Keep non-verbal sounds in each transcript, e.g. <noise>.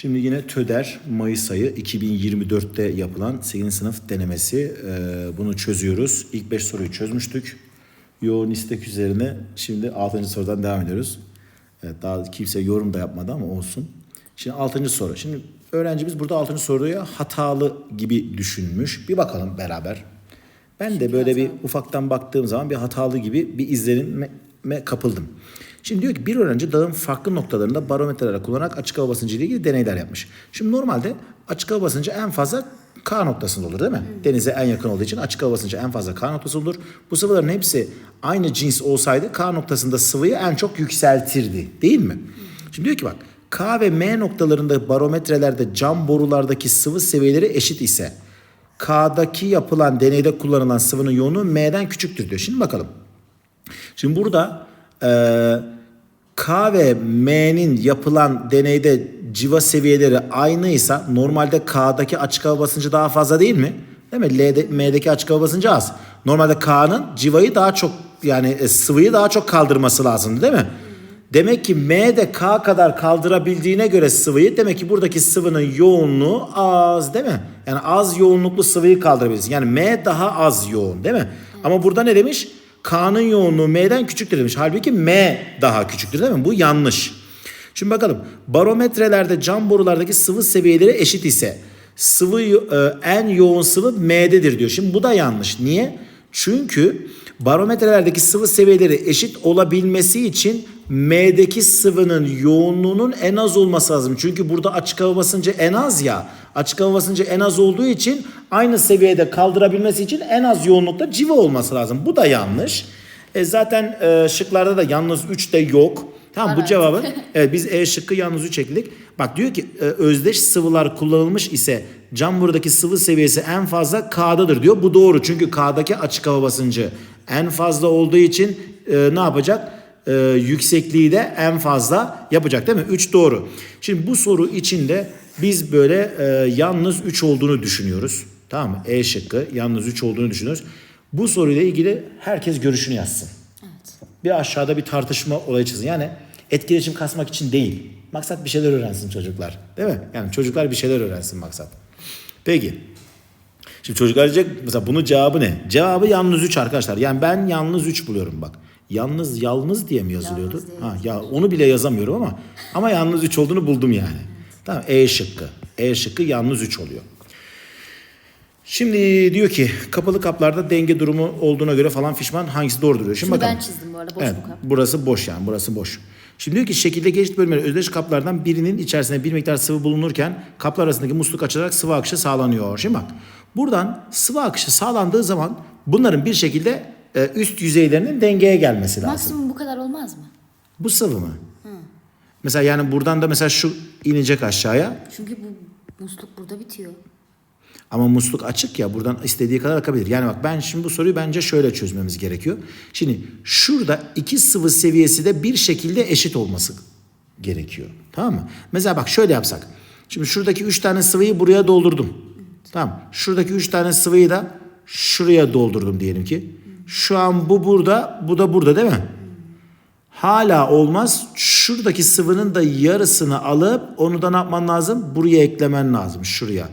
Şimdi yine TÖDER Mayıs ayı 2024'te yapılan 8. sınıf denemesi. Ee, bunu çözüyoruz. İlk 5 soruyu çözmüştük. Yoğun istek üzerine şimdi 6. sorudan devam ediyoruz. Evet, daha kimse yorum da yapmadı ama olsun. Şimdi 6. soru. Şimdi öğrencimiz burada 6. soruya hatalı gibi düşünmüş. Bir bakalım beraber. Ben de böyle bir ufaktan baktığım zaman bir hatalı gibi bir izlenime kapıldım. Şimdi diyor ki bir öğrenci dağın farklı noktalarında barometreler kullanarak açık hava basıncı ile ilgili deneyler yapmış. Şimdi normalde açık hava basıncı en fazla K noktasında olur değil mi? Denize en yakın olduğu için açık hava basıncı en fazla K noktası olur. Bu sıvıların hepsi aynı cins olsaydı K noktasında sıvıyı en çok yükseltirdi değil mi? Şimdi diyor ki bak K ve M noktalarında barometrelerde cam borulardaki sıvı seviyeleri eşit ise K'daki yapılan deneyde kullanılan sıvının yoğunluğu M'den küçüktür diyor. Şimdi bakalım. Şimdi burada eee, K ve M'nin yapılan deneyde civa seviyeleri aynıysa normalde K'daki açık hava basıncı daha fazla değil mi? Değil mi? L'de, M'deki açık hava basıncı az. Normalde K'nın civayı daha çok yani e, sıvıyı daha çok kaldırması lazım değil mi? Demek ki M de K kadar kaldırabildiğine göre sıvıyı demek ki buradaki sıvının yoğunluğu az değil mi? Yani az yoğunluklu sıvıyı kaldırabilirsin. Yani M daha az yoğun değil mi? Ama burada ne demiş? K'nın yoğunluğu M'den küçüktür demiş. Halbuki M daha küçüktür değil mi? Bu yanlış. Şimdi bakalım barometrelerde cam borulardaki sıvı seviyeleri eşit ise sıvı e, en yoğun sıvı M'dedir diyor. Şimdi bu da yanlış. Niye? Çünkü barometrelerdeki sıvı seviyeleri eşit olabilmesi için M'deki sıvının yoğunluğunun en az olması lazım. Çünkü burada açık hava basıncı en az ya. Açık hava basıncı en az olduğu için aynı seviyede kaldırabilmesi için en az yoğunlukta civa olması lazım. Bu da yanlış. E zaten e, şıklarda da yalnız 3 de yok. Tamam bu Evet. cevabı <laughs> evet biz E şıkkı yalnız 3 ekledik. Bak diyor ki e, özdeş sıvılar kullanılmış ise cam buradaki sıvı seviyesi en fazla K'dadır diyor. Bu doğru çünkü K'daki açık hava basıncı en fazla olduğu için e, ne yapacak? E, yüksekliği de en fazla yapacak değil mi? 3 doğru. Şimdi bu soru içinde biz böyle e, yalnız 3 olduğunu düşünüyoruz. Tamam mı? E şıkkı yalnız 3 olduğunu düşünüyoruz. Bu soruyla ilgili herkes görüşünü yazsın bir aşağıda bir tartışma olayı çıksın. Yani etkileşim kasmak için değil. Maksat bir şeyler öğrensin çocuklar. Değil mi? Yani çocuklar bir şeyler öğrensin maksat. Peki. Şimdi çocuklar diyecek mesela bunun cevabı ne? Cevabı yalnız 3 arkadaşlar. Yani ben yalnız 3 buluyorum bak. Yalnız yalnız diye mi yazılıyordu? Yalnız diye ha ya onu bile yazamıyorum ama ama yalnız 3 olduğunu buldum yani. Tamam E şıkkı. E şıkkı yalnız 3 oluyor. Şimdi diyor ki kapalı kaplarda denge durumu olduğuna göre falan fişman hangisi doğrudur diyor. Şimdi Şunu bakalım. ben çizdim bu arada boş Evet, bu kap. burası boş yani burası boş. Şimdi diyor ki şekildeki eşit bölümleri özdeş kaplardan birinin içerisinde bir miktar sıvı bulunurken kaplar arasındaki musluk açılarak sıvı akışı sağlanıyor. Şimdi bak buradan sıvı akışı sağlandığı zaman bunların bir şekilde e, üst yüzeylerinin dengeye gelmesi lazım. Maksimum bu kadar olmaz mı? Bu sıvı mı? Mesela yani buradan da mesela şu inecek aşağıya Çünkü bu musluk burada bitiyor. Ama musluk açık ya buradan istediği kadar akabilir. Yani bak ben şimdi bu soruyu bence şöyle çözmemiz gerekiyor. Şimdi şurada iki sıvı seviyesi de bir şekilde eşit olması gerekiyor. Tamam mı? Mesela bak şöyle yapsak. Şimdi şuradaki üç tane sıvıyı buraya doldurdum. Tamam. Şuradaki üç tane sıvıyı da şuraya doldurdum diyelim ki. Şu an bu burada, bu da burada değil mi? Hala olmaz. Şuradaki sıvının da yarısını alıp onu da ne yapman lazım? Buraya eklemen lazım. Şuraya.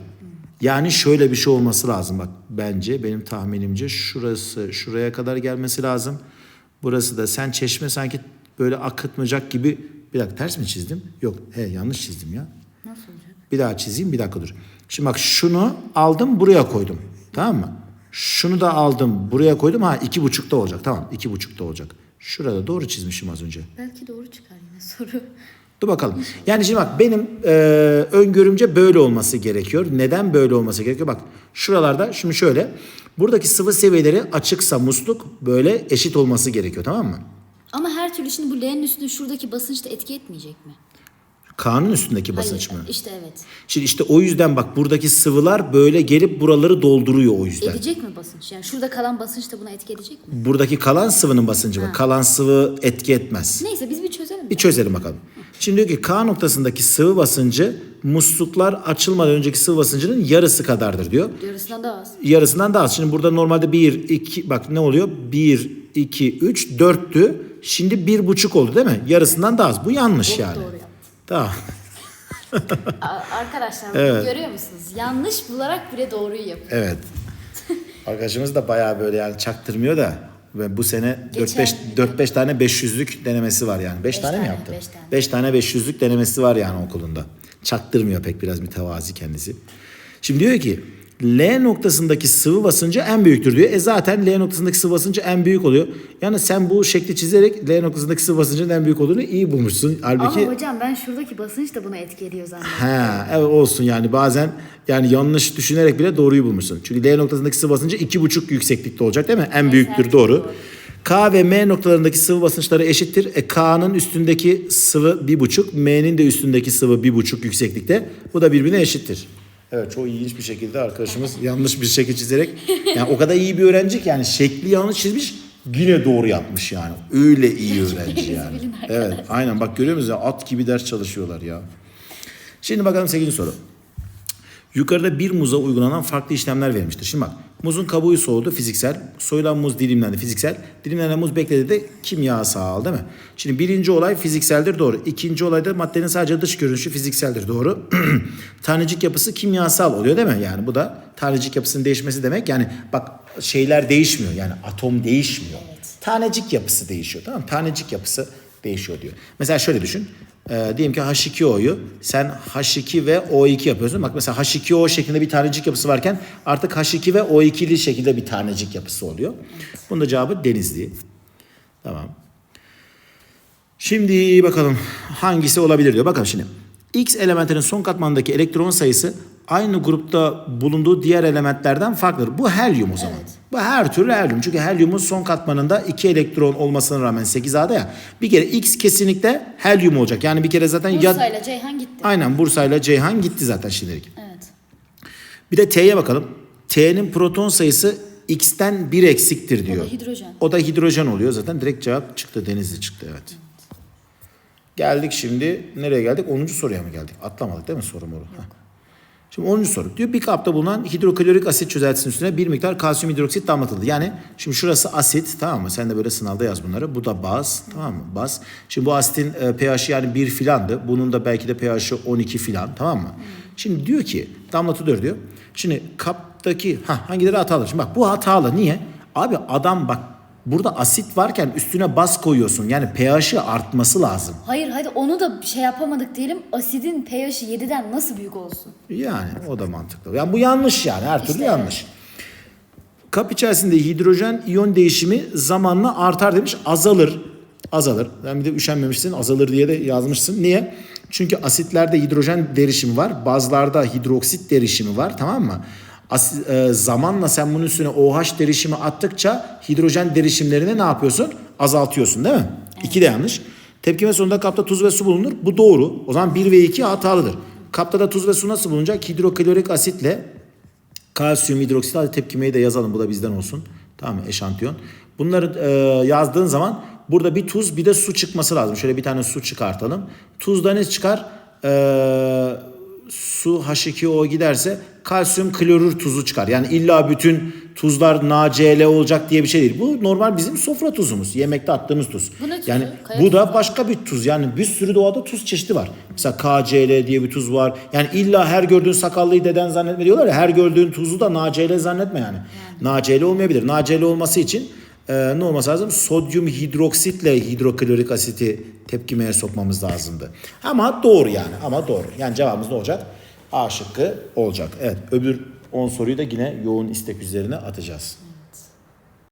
Yani şöyle bir şey olması lazım bak bence benim tahminimce şurası şuraya kadar gelmesi lazım. Burası da sen çeşme sanki böyle akıtmayacak gibi bir dakika ters mi çizdim? Yok he yanlış çizdim ya. Nasıl olacak? Bir daha çizeyim bir dakika dur. Şimdi bak şunu aldım buraya koydum. Tamam mı? Şunu da aldım buraya koydum. Ha iki buçukta olacak. Tamam iki buçukta olacak. Şurada doğru çizmişim az önce. Belki doğru çıkar yine soru. Dur bakalım. Yani şimdi bak benim e, öngörümce böyle olması gerekiyor. Neden böyle olması gerekiyor? Bak şuralarda şimdi şöyle. Buradaki sıvı seviyeleri açıksa musluk böyle eşit olması gerekiyor tamam mı? Ama her türlü şimdi bu L'nin üstünde şuradaki basınç da etki etmeyecek mi? K'nın üstündeki basınç Hayır, mı? İşte evet. Şimdi işte o yüzden bak buradaki sıvılar böyle gelip buraları dolduruyor o yüzden. Edecek mi basınç? Yani şurada kalan basınç da buna etki edecek mi? Buradaki kalan sıvının basıncı mı? Kalan sıvı etki etmez. Neyse biz bir çözelim. Bir çözelim bakalım. Şimdi diyor ki K noktasındaki sıvı basıncı musluklar açılmadan önceki sıvı basıncının yarısı kadardır diyor. Yarısından daha az. yarısından daha az. Şimdi burada normalde 1, 2 bak ne oluyor? 1, 2, 3, 4'tü. Şimdi 1,5 oldu değil mi? Yarısından daha az. Bu yanlış Çok yani. doğru. Tamam. Arkadaşlar Evet. görüyor musunuz? Yanlış bularak bile doğruyu yapıyor. Evet. <laughs> Arkadaşımız da bayağı böyle yani çaktırmıyor da ve bu sene Geçen- 4-5 4-5 tane 500'lük denemesi var yani. 5 Beş tane, mi tane, yaptı? beş tane. 5 tane 500'lük denemesi var yani okulunda. Çaktırmıyor pek biraz mütevazi kendisi. Şimdi diyor ki L noktasındaki sıvı basıncı en büyüktür diyor. E zaten L noktasındaki sıvı basıncı en büyük oluyor. Yani sen bu şekli çizerek L noktasındaki sıvı basıncının en büyük olduğunu iyi bulmuşsun. Halbuki Ama hocam ben şuradaki basınç da bunu etki ediyor zannediyorum. Ha, evet olsun yani bazen yani yanlış düşünerek bile doğruyu bulmuşsun. Çünkü L noktasındaki sıvı basıncı iki buçuk yükseklikte olacak değil mi? En büyüktür evet, doğru. doğru. K ve M noktalarındaki sıvı basınçları eşittir. E, K'nın üstündeki sıvı bir buçuk, M'nin de üstündeki sıvı bir buçuk yükseklikte. Bu da birbirine eşittir. Evet çok ilginç bir şekilde arkadaşımız yanlış bir şekil çizerek yani o kadar iyi bir öğrenci ki yani şekli yanlış çizmiş yine doğru yapmış yani. Öyle iyi öğrenci yani. Evet aynen bak görüyor musunuz ya at gibi ders çalışıyorlar ya. Şimdi bakalım 8. soru. Yukarıda bir muza uygulanan farklı işlemler verilmiştir. Şimdi bak muzun kabuğu soğudu fiziksel. Soyulan muz dilimlendi fiziksel. Dilimlenen muz bekledi de kimyasal değil mi? Şimdi birinci olay fizikseldir doğru. İkinci olayda maddenin sadece dış görünüşü fizikseldir doğru. <clears throat> tanecik yapısı kimyasal oluyor değil mi? Yani bu da tanecik yapısının değişmesi demek. Yani bak şeyler değişmiyor yani atom değişmiyor. Tanecik yapısı değişiyor tamam mı? Tanecik yapısı değişiyor diyor. Mesela şöyle düşün. Ee, diyelim ki H2O'yu sen H2 ve O2 yapıyorsun. Bak mesela H2O şeklinde bir tanecik yapısı varken artık H2 ve O2'li şekilde bir tanecik yapısı oluyor. Bunun da cevabı denizli. Tamam. Şimdi bakalım hangisi olabilir diyor. Bakalım şimdi. X elementinin son katmanındaki elektron sayısı aynı grupta bulunduğu diğer elementlerden farklıdır. Bu helyum o zaman. Bu her türlü helyum. Çünkü helyumun son katmanında iki elektron olmasına rağmen 8A'da ya. Bir kere X kesinlikle helyum olacak. Yani bir kere zaten ya... Bursa'yla Ceyhan gitti. Aynen Bursa'yla Ceyhan gitti zaten şimdilik. Evet. Bir de T'ye bakalım. T'nin proton sayısı X'ten 1 eksiktir diyor. O da hidrojen. O da hidrojen oluyor zaten. Direkt cevap çıktı. Denizli çıktı evet. Geldik şimdi. Nereye geldik? 10. soruya mı geldik? Atlamadık değil mi soru moru? Heh. Şimdi 10. soru. Diyor bir kapta bulunan hidroklorik asit çözeltisinin üstüne bir miktar kalsiyum hidroksit damlatıldı. Yani şimdi şurası asit tamam mı? Sen de böyle sınavda yaz bunları. Bu da baz tamam mı? Baz. Şimdi bu asitin e, pH'i yani 1 filandı. Bunun da belki de pH'i 12 filan tamam mı? Şimdi diyor ki damlatılıyor diyor. Şimdi kaptaki ha hangileri hatalı? Şimdi bak bu hatalı. Niye? Abi adam bak burada asit varken üstüne baz koyuyorsun. Yani pH'i artması lazım. Hayır hadi onu da şey yapamadık diyelim. Asidin pH'i 7'den nasıl büyük olsun? Yani o da mantıklı. Yani bu yanlış yani her türlü İşte yanlış. Kap içerisinde hidrojen iyon değişimi zamanla artar demiş. Azalır. Azalır. Ben bir de üşenmemişsin azalır diye de yazmışsın. Niye? Çünkü asitlerde hidrojen derişimi var. Bazlarda hidroksit derişimi var tamam mı? As- e, zamanla sen bunun üstüne OH derişimi attıkça hidrojen derişimlerini ne yapıyorsun? Azaltıyorsun değil mi? İki de yanlış. Tepkime sonunda kapta tuz ve su bulunur. Bu doğru. O zaman 1 ve 2 hatalıdır. Kapta da tuz ve su nasıl bulunacak? Hidroklorik asitle kalsiyum hidroksit hadi tepkimeyi de yazalım. Bu da bizden olsun. Tamam mı? Eşantiyon. Bunları e, yazdığın zaman burada bir tuz bir de su çıkması lazım. Şöyle bir tane su çıkartalım. Tuzda ne çıkar? E, su H2O giderse kalsiyum klorür tuzu çıkar. Yani illa bütün tuzlar NaCl olacak diye bir şey değil. Bu normal bizim sofra tuzumuz. Yemekte attığımız tuz. Bu ne tuzu? Yani Kaya bu da başka bir tuz. Yani bir sürü doğada tuz çeşidi var. Mesela KCl diye bir tuz var. Yani illa her gördüğün sakallıyı deden zannetme diyorlar ya. Her gördüğün tuzu da NaCl zannetme yani. NaCl olmayabilir. NaCl olması için e, ne olması lazım? Sodyum hidroksitle hidroklorik asiti tepkimeye sokmamız lazımdı. Ama doğru yani. Ama doğru. Yani cevabımız ne olacak? A şıkkı olacak. Evet. Öbür 10 soruyu da yine yoğun istek üzerine atacağız.